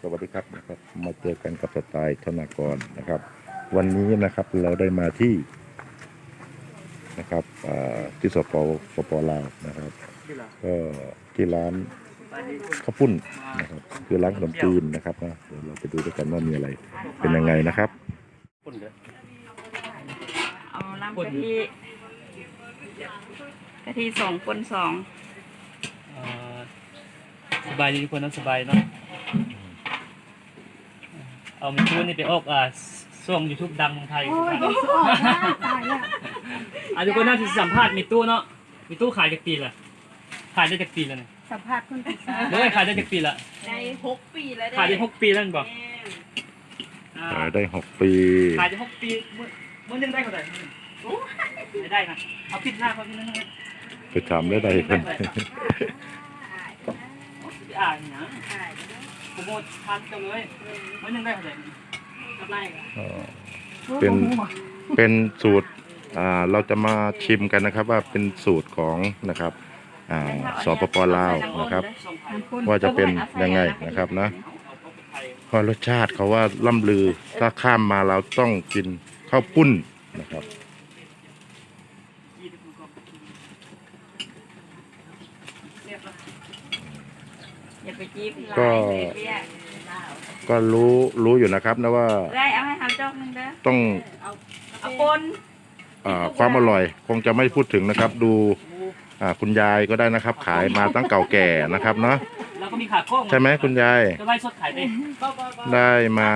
สวัสดีครับนะครับ มาเจอกันกับสไตล์ธนากรนะครับ วันนี้นะครับเราได้มาที่นะครับอ่าที่สปสปลาวนะครับ ก็ที่ร้านข้าวปุ้นนะครับคือร้านขนมจีนนะครับนะเดี๋ยวเราไปดูด้วยกันว่ามีอะไรเป็นยังไงนะครับคนเด้อเอาน้ำกะทิกะทิสองคนสองเอ่อสบายดีทุกคนนะสบายเนาะ เอามีตู้นี่ไปออกอ่าช่วงยูทูบดังเมืองไทย โอ้ยเดี๋ยวสิออกนะตายละอะทุกคนน่าจะสัมภาษณ์มีตู้เนาะมีตู้ขายจากปีละขายได้จากปีละเนี่ยสัมภาษณ์คนที่สามเดี๋ยวขายได้จากปีละได้หกปีแล้วขายได้หกปีแล้วนี่บอกอ่าขายได้หกปีขายได้หกปีเมื่อเมื่อนึงได้เท่าไหร่ไม่ได้นะเอาปิดหน้าเขาพี่นึงนะไปถามได้ใดคน อ่านนะโปรโมททานกันเลยเมื่อนึงได้เท่าไหร่กำไรเหรออ๋อเป็นเป็นสูตรอ่าเราจะมาชิมกันนะครับว่าเป็นสูตรของนะครับอ่าสปปลาวนะครับ ว่าจะเป็นยังไงนะครับนะเพราะรสชาติเขาว่าล่ำลือถ้าข้ามมาเราต้องกินข้าวปุ้นนะครับ อย่าไปจีบ ก็ก็รู้รู้อยู่นะครับนะว่าได้เอาให้เขาจอกหนึงเด้อต้องเอาปนอ่าความอร่อยคงจะไม่พูดถึงนะครับ ดูอ่าคุณยายก็ได้นะครับ ขายมาตั้งเก่าแก่นะครับเนาะแล้วก็มีขาโค้งใช่ไหมคุณยายจะไล่สดขายไปได้มา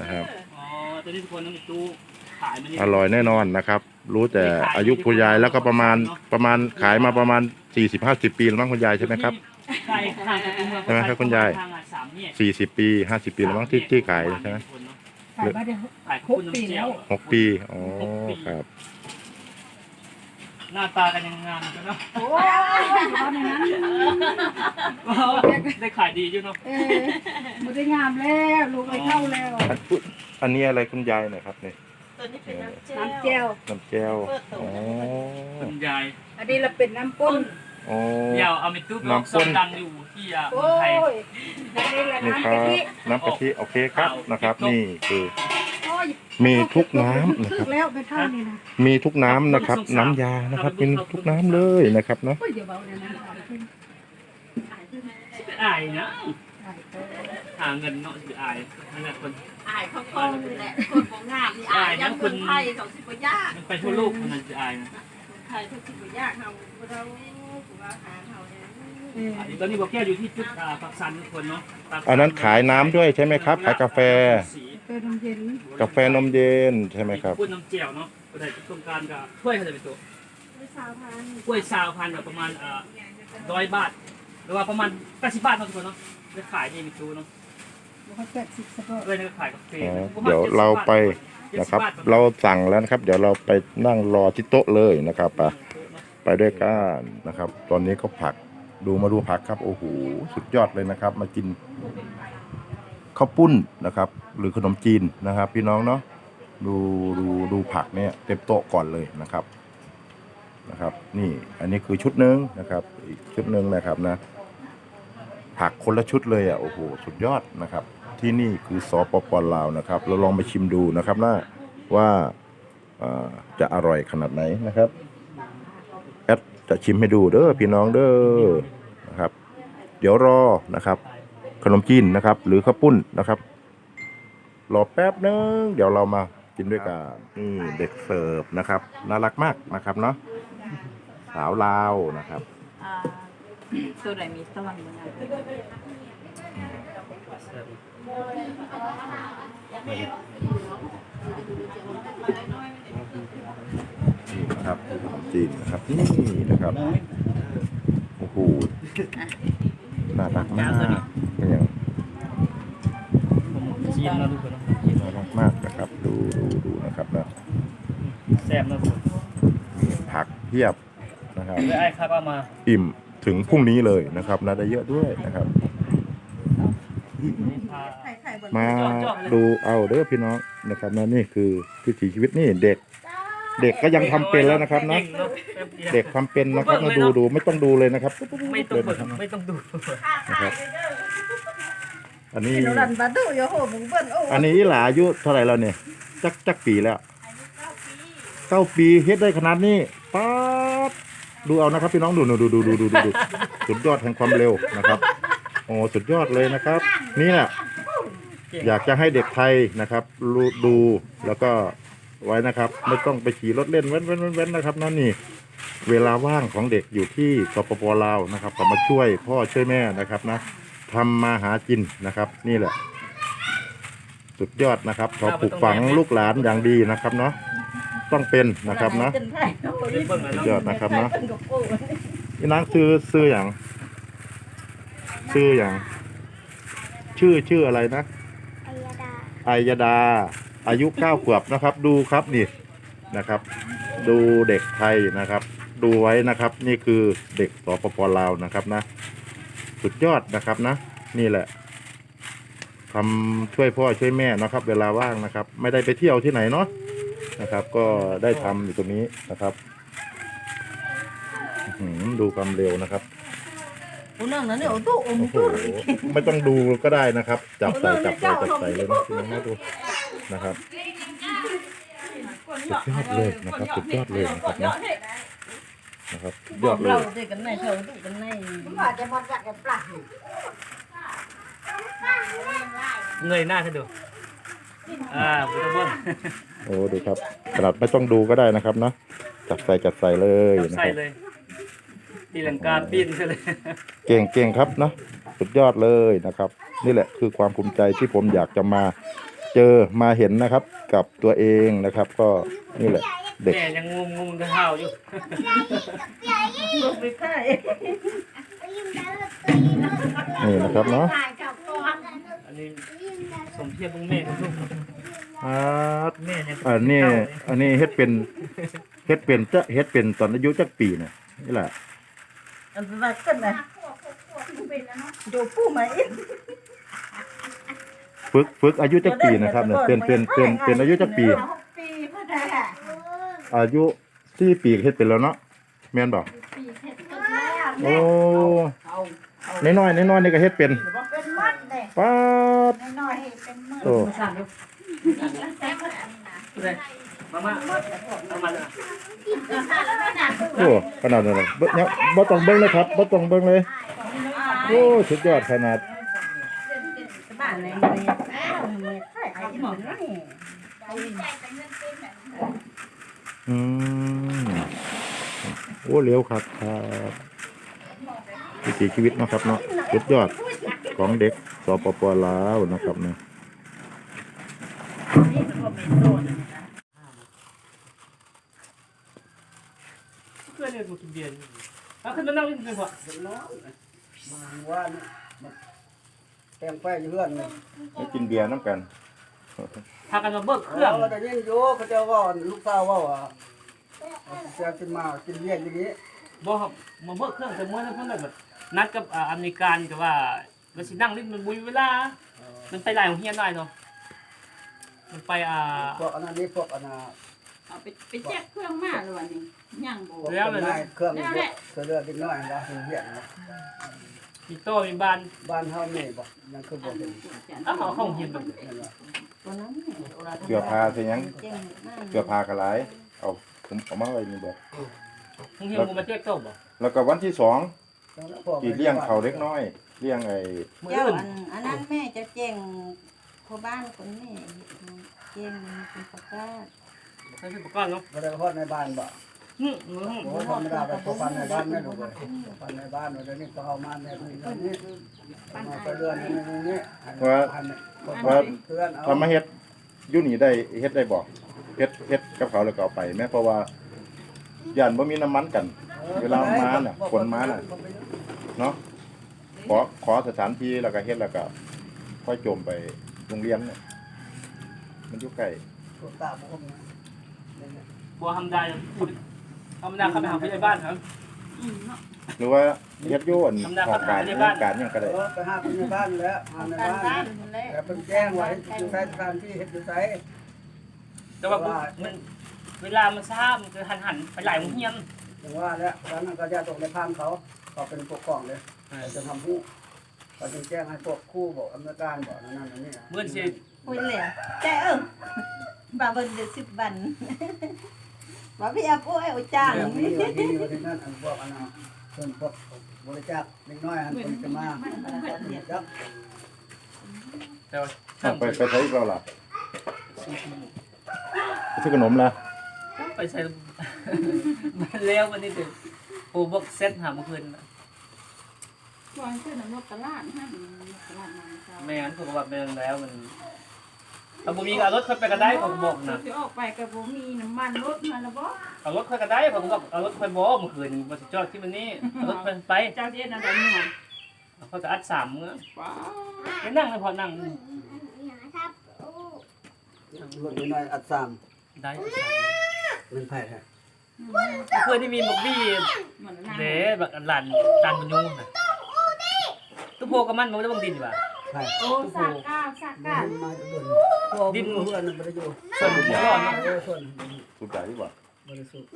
นะครับอ๋อตัวนี้ทุกคนต้องมีตู้ขายมันนี่อร่อยแน่นอนนะครับ รู้แต่อายุคุณยายแล้วก็ประมาณประมาณขายมาประมาณ40-50ปีแล้วมั้งคุณยายใช่ไหมครับ ใช่ห่างจากตัวเมืองใช่ไหมครับคุณยายทางอะสามเนี่ย40ปี50ปีแล้วมั้งที่ที่ขายใช่ไหมขายมาได้ขายข้าวปุ้นน้ำเจียวหกปีอ๋อครับ หน้าตากันยังงามกันเนาะโอ้ยร้อนอย่างนั้นได้ขายดีอยู่เนาะเออมันได้งามแล้วลูกไปเข้าแล้วอันอุ๊ยอันนี้อะไรคุณยายหน่อยครับเนี่ยตัวนี้เป็นน้ำเจลน้ำเจียวน้ำแก้วอ๋อคุณยายอันนี้เราเป็นน้ำปุ้น อ๋อเดี๋ยวเอาไปตู้บล็อกน้ำข้ซนดังอยู่ที่อะเมืโอ้องไทยยอันนี้ละนี่น้ำครักะบทิน้ำกะทิโอเคครับนะครับ นี่คือ โอ้ยมีทุกน้ำนะคถึรับ กแล้วเป็นเท่านี้นะมีทุกน้ำนะครับ น้ำยานะครับเป็นทุกน้ำเลยนะครับเนาะโอ้ยเดี๋ยวเบาเนี่ยนะอายนะหาเงินเนาะสิอายนั่นแหละคนอายเขาคล่องนี่แหละคนของงามนี่อายยังคนไทยเขาสิบยากมันไปทั่วโลกมันสิอายนะคนไทยเขาสิบยากเขาเรา ผู้ว่าหาเขาเนี่ยเอออันนี้ตอนนี้บอกแก้วอยู่ที่จุดอ่าปักสันทุกคนเนาะปักสัอันนั้นขายน้ำด้วยใช่ไหมครับ ขายกาแฟเออนมเย็นกาแฟนมเย็นใช่ไหมครับ พูดน้ำเจียวเนาะก็ได้โครงการกับถ้วยเขาจะเป็นตัวไม่สาวพันถ้วยซาวพันแบบประมาณเอ่อร้อยบาท หรือว่าประมาณแปดสิบบาทเนาะทุกคนเนาะจะขายนี่มีตู้เนาะแล้วก็แจกสิบสปอร์ตด้วยนี่ก็ขายกาแฟอ๋อเดี๋ยวเราไป นะครับ เราสั่งแล้วนะครับ เดี๋ยวเราไปนั่งรอที่โต๊ะเลยนะครับไป ไปด้วยกันนะครับ ตอนนี้ก็ผักดูมาดูผักครับโอ้โหสุดยอดเลยนะครับ มากินข้าวปุ้นนะครับ หรือขนมจีนนะครับ พี่น้องเนาะดูดูดูผักเนี่ยเต็มโต๊ะก่อนเลยนะครับนะครับ นี่อันนี้คือชุดหนึ่งนะครับ อีกชุดหนึ่งนะครับนะ ผักคนละชุดเลยอะโอ้โหสุดยอดนะครับ ที่นี่คือสปปลาวนะครับ เราลองไปชิมดูนะครับนะว่าจะอร่อยขนาดไหนนะครับ จะชิมให้ดูเด้อพี่น้องเด้อนะครับ เดี๋ยวรอนะครับ ขนมจีนนะครับ หรือข้าวปุ้นนะครับรอแป๊บนึงเดี๋ยวเรามากินด้วยกันนี่เด็กเสิร์ฟนะครับน่ารักมากนะครับเนาะสาวลาวนะครับอ่าตัวไหนมีสวรรค์บ้าง นี่นะครับขนมจีนนะครับนี่นะครับโอ้โหน่ารักมากเป็นอย่างผมชิมนะทุกคนเนาะน่ารักมากนะครับ ดูดูดูนะครับนะแซ่บนะทุกคนมีผักเพียบนะครับเลยไอ้ครับเอามาอิ่มถึงพรุ่งนี้เลยนะครับน่าได้เยอะด้วยนะครับพาไข่ไข่บนมาดูเอาเด้อพี่น้องนะครับนะนี่คือวิถีชีวิตนี่เด็ก เด็กก็ยังทำเป็นแล้วนะครับนะเก่งเนอะแป๊บยวเด็กทำเป็นนะครับมาดูดูไม่ต้องดูเลยนะครับไม่ต้องเลยเปิดนะครับไม่ต้องดูนะครับอันนี้กินรันบาดูโยโหมึงเบิ้ลโอ้อันนี้อีหลาอายุเท่าไหร่แล้วเนี่ยจักจักปีแล้วเก้าปีเฮ็ดได้ขนาดนี้ป๊าดดูเอานะครับพี่น้องดูดูดูดูดูดูดูสุดยอดแห่งความเร็วนะครับโอ้สุดยอดเลยนะครับ นี่แหละอยากจะให้เด็กไทยนะครับรู้ดูแล้วก็ ไว้นะครับ ไม่ต้องไปขี่รถเล่นเว้นเว้นเว้นเว้นนะครับนั่นนี่เวลาว่างของเด็กอยู่ที่สปปลาวนะครับก็มาช่วยพ่อช่วยแม่นะครับนะทำมาหากินนะครับ นี่แหละ สุดยอดนะครับเขาปลูกฝังลูกหลานอย่างดีนะครับเนาะต้องเป็นนะครับนะเป็นไทยโอ้ยเบิ่งแล้วสุดเนาะยอดนะครับเนาะเป็นกับโอ้ยนี่นางซื้อซื้ออย่างซื้ออย่าง ชื่อชื่ออะไรนะอายดา อายุเก้าขวบนะครับ ดูครับนี่นะครับ ดูเด็กไทยนะครับ ดูไว้นะครับ นี่คือเด็กสปปลาวนะครับนะ สุดยอดนะครับนะ นี่แหละทำช่วยพ่อช่วยแม่นะครับ เวลาว่างนะครับ ไม่ได้ไปเที่ยวที่ไหนเนาะนะครับ ก็ได้ทำอยู่ตรงนี้นะครับอื้อหือดูความเร็วนะครับโอ้นั่งนั่นเนี่ยโอ้ตู้อมโอ้โหตู้ไม่ต้องดูก็ได้นะครับ จับใส่จับใส่จับใส่เลยนะพี่น้องนะดู นะครับสุดยอดเลยนะครับสุดยอดเลยนะครับนะนะครับสุดยอดเลเรายเด็กกันในเท่าตู้กันในว่าจะมาจากกันปลาเงยหน้าให้ดูอ่าบ่ต้องเบิ่งโอ้ดูครับกระดาษไม่ต้องดูก็ได้นะครับนะจับใส่จับใส่เลยจับนะใส่ครับเลยตีลังกาปีนซะเลย เก่งเก่งครับนะสุดยอดเลยนะครับ นี่แหละคือความภูมิใจที่ผมอยากจะมา เจอมาเห็นนะครับ กับตัวเองนะครับ ก็นี่แหละ เด็กแม่ยังงงงงเท้าอยู่ลูกไปค่ายนี่นะครับเนาะอันนี้สมเพียรบุ้งแม่กับลูกอ่าแม่ยังอันนี้อันนี้เฮ็ดเป็นเฮ็ดเป็นจะเฮ็ดเป็นตอนอายุจักปีเนี่ยนี่แหละอันนั้นกันนะดูผู้ใหม่ ฝึกฝึกอายุจักปีนะครับเนี่ยเป็นเป็นเป็นเป็นอายุจักปี ปีเพื่อได้อายุสี่ปีเฮ็ดเป็นแล้วเนาะแม่นบ่ปีเฮ็ดกันแล้วโอ้น้อยๆน้อยๆนี่ก็เฮ็ดเป็นเป็นมัดเด็กป๊าดน้อยๆให้เป็นมือโอ้สั่นอยู่เลยมามาเอามาเลยโอ้ขนาดนั้นเลยบ่ยังบ่ต้องเบิ่งเลยครับบ่ต้องเบิ่งเลย โอ้สุดยอดขนาด บ้านไหนเนี่ยไม่ค่ายไอ้หมอนนี่อืมโอ้เร็วครับครับวิถีชีวิตเนาะครับเนาะสุดยอดของเด็กสปปลาวนะครับเนี่ยเพื่อนเนี่ยมากินเบียร์เอาขึ้นมานั่งเล่นกันก่อนมาว่านี่มา แต่งไปอยู่เรื่อนเลยไปกินเบียร์น้ำกัน พากันมาเบิกเครื่องเราแต่ยินอยู่เขาจะว่าลูกสาวว่าว่าจะกินมากินเลี้ยงอย่างนี้บอกครับมาเบิกเครื่องแต่เมื่อนั้นเพิ่นแบบนัดกับอ่าอเมริกันกับว่าเราสินั่งเล่นมันบุยเวลา มันไปหลายของเฮียนหน่อยเนาะมันไปอ่าพวกอันนั้นนี่พวกอันนั้นเอาไปไปแจกเครื่องมาเลยวันนี้ย่างโบ พวกคนนายเครื่องเยอะเสือเลือดเล็กน้อยนะเลี้ยงนะ มีโต้มีบ้านบ้านเฮานี่บ่ยังคือบ่เป็นเอ้าเขาเข้าเฮียนแบบนั่นแหละตัวนั้นเสื้อผ้าสิหยังเจ๊งมากเสื้อผ้ากระไรเอาผมเอามาไว้นี่เบิดของเฮียนกูมาแจกโต้บ่แล้วก็วันที่สองแล้วพวกกี่เลี้ยงเขาเล็กน้อย เลี้ยงไอ้มื้อเจ้าอื่นอันอันนั้นแม่จะเจ๊งพ่อบ้านคนแม่เจ๊งเป็นประกาศใช้เป็นประกันเนาะบ่ได้ฮอดในบ้านบ่อืมอืม โอ้ธรรมดาไปพวกพันในบ้านไม่รู้เลยพันในบ้านเดี๋ยวนี้ก็เอามาในนี่นี่มาไปเรื่อนนี่นี่เพื่อนเอาทำมาเฮ็ดยู่นี่ได้เฮ็ดได้บ่เฮ็ดเฮ็ดกับเขาแล้วก็เอาไปแม้เพราะว่าย่านบ่มีน้ำมันกัน เวลามาน่ะขนมาน่ะเนาะขอขอสถานที่แล้วก็เฮ็ดแล้วก็ค่อยโจมไปโรงเรียนเนี่ยมันอยู่ใกล้พวตาบ่คมนะบ่ทำได้ ธรรมดาเข้าไปหาผู้ใหญ่บ้านครับหรือว่าเฮ็ดอยู่อันทำได้ขครัอบงการในบ้านการหยังก็ได้เออไปหาคนในบ้านแล้วหาในบ้านแต่เป็นแจ้งไว้อยู่ใช้สถานที่เฮ็ดอยู่ไสแต่ว่ามันเวลามันซ่ามันจะหันหันๆไปหลายของเฮียนอย่างว่าแล้วร้านนั้นก็จะตกในพานเขาเขาเป็นปกครองเลยจะทำผู้ก็จะแจ้งให้พวกครู่บอกอำนวยการบอกนั่นนั่นนี่เมื่อสิคุยเลยแต่เออบาเบินเดือสิบบัน บาพี่อาปุ้ยเอาจ้างเรื่องนี้วันนี้วันนี้นั่นอันพวกอันนั้นส่วนพวกบริจาคเล็กน้อยอันคนจะมาจับแต่ว่าเอาไปไปใช้อีกเราล่ะไปซื้อขนมละไปใช้มันแล้ววันนี้ถึงโอ้บอกเซ็ตหาเมื่อคืนน่ะก่อนขึ้นนกตลาดฮะตลาดมันเจ้าไม่งั้นผมว่าเป็นแล้วมัน ถ้าผมมีเอารถค่อยไปก็ได้ผมบอกนะสิออกไปกับบ่มีน้ำมันรถมาแล้วบ่เอารถค่อยก็ได้ผมบอกเอารถค่อยบอกเมื่อคืนบนจอดที่มันนี่เอารถค่อยไปเจ้าเฮ็ดอันใดเนี่ยเขาจะอัดสามมื้อว้าวไปนั่งเลยพอนั่งรถน้อยอัดสามได้มันไผ่แท้เพื่อนที่มีหมกบี้มันนั่งเด้แบบหลานจันมันยุ่งนะตุ๊โพกับมันมันได้บังดินดีกว่าไผ่ โอ้สากก้าวสากก้าวดินมาดุนพอดินเพื่อนมันไม่ได้อยู่ส่วนหัวร้อนนะเออส่วนสุดใจดีกว่าบริสุทธิ์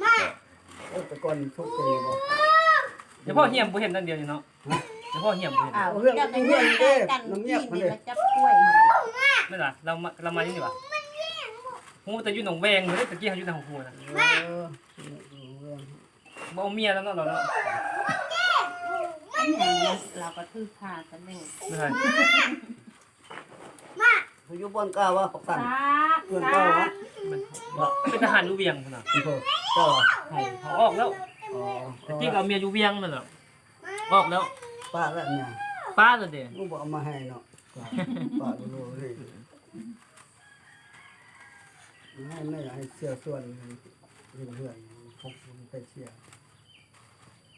โอ้แต่ก่อนทุกปีบ่เดี๋ยวพ่อเหี่ยมบ่เห็นนั่นเดียวนี่เนาะเดี๋ยวพ่อเหี่ยมบ่เห็นอ้าวจับเพื่อนกันที่นี่มาจับกล้วยไม่ล่ะเรามาเรามาที่นี่วะฮู้แต่อยู่หนองแวงเลยตะกี้เขาอยู่ทางฮู้นะเออบ่เอาเมียแล้วเนาะเราเนาะ อันนี้เราก็ถือผ้ากันเลยไม่ใช่ผู้อยู่บนก้าวว่าปกตันสากเพื่อนสาก้าววะกมันเป็นทหารอยู่เวียงพุ่นน่ะพี่โตเจ้าเขาเขาออกแล้วอ๋อตะกี้ก็เอาเมียอยู่เวียงนั่นน่ะออกแล้วป้าแล้วเนี่ยป้านั่นเด้ลูกบอกเอามาให้เนาะป้าดูเลยให้ไม่ให้เสื้อส่วนเพื่อนเพื่อนพกมันไปเสีย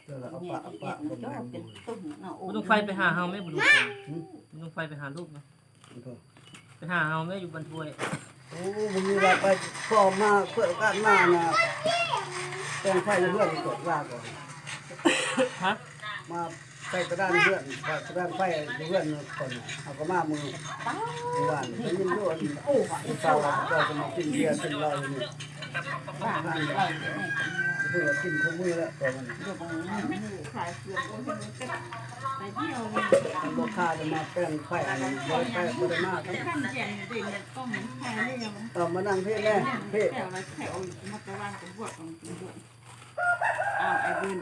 เสื้อแล้วเอาเนี่ปะยเอาเด็ปะกผมก็แม่เป็นบุญตุ่มเนาะบ่ต้องไฟไปหาเฮาแม่บ่ดูบ่ต้องไฟไปหาลูกนะไปหาเฮาแม่อยู่บันถ้วยโอ้ผมมีว่าไปพอมาเพื่อโอกาสมานะแต่งไฟเพื่อนกดลาก่อนฮะมาไปกระด้านเพื่อนไปกระด้านไฟเพื่อนคนเอาก็มามือบ้านได้ยินด้วยโอ้เศร้าเราจะมากินเบียร์กินเหล้าอยู่นี่ บ้านเราเนี่ยเพื่อกินคู่มือแล้วตอนนี้ขายเสื้อโอ้ยมันก็ไปเที่ยวเลยมันบ่ค่าจะมาแป้งไฟอันนี้บ่ไปบ่ได้มาทั้งขั้นแจงดินต้องมันแพ้เลยยังเอามานั่งเพ่แม่เพ่แถวอะไรแถวมาตะวันกับบวชของกินด้วยอ้าวไอ้บิน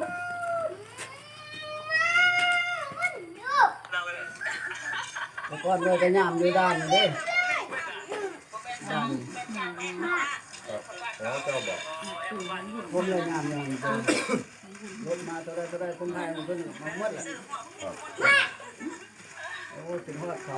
แล้วก่อนเลยก็ยามอยู่ด้านเด้ แล้วเจ้าบอก ผมเลยย่ามอย่างนี้รถมาเท่าไรเท่าไรคนไทยมันเพิ่นมาหมดแหละโอ้ถึงฮอดเขา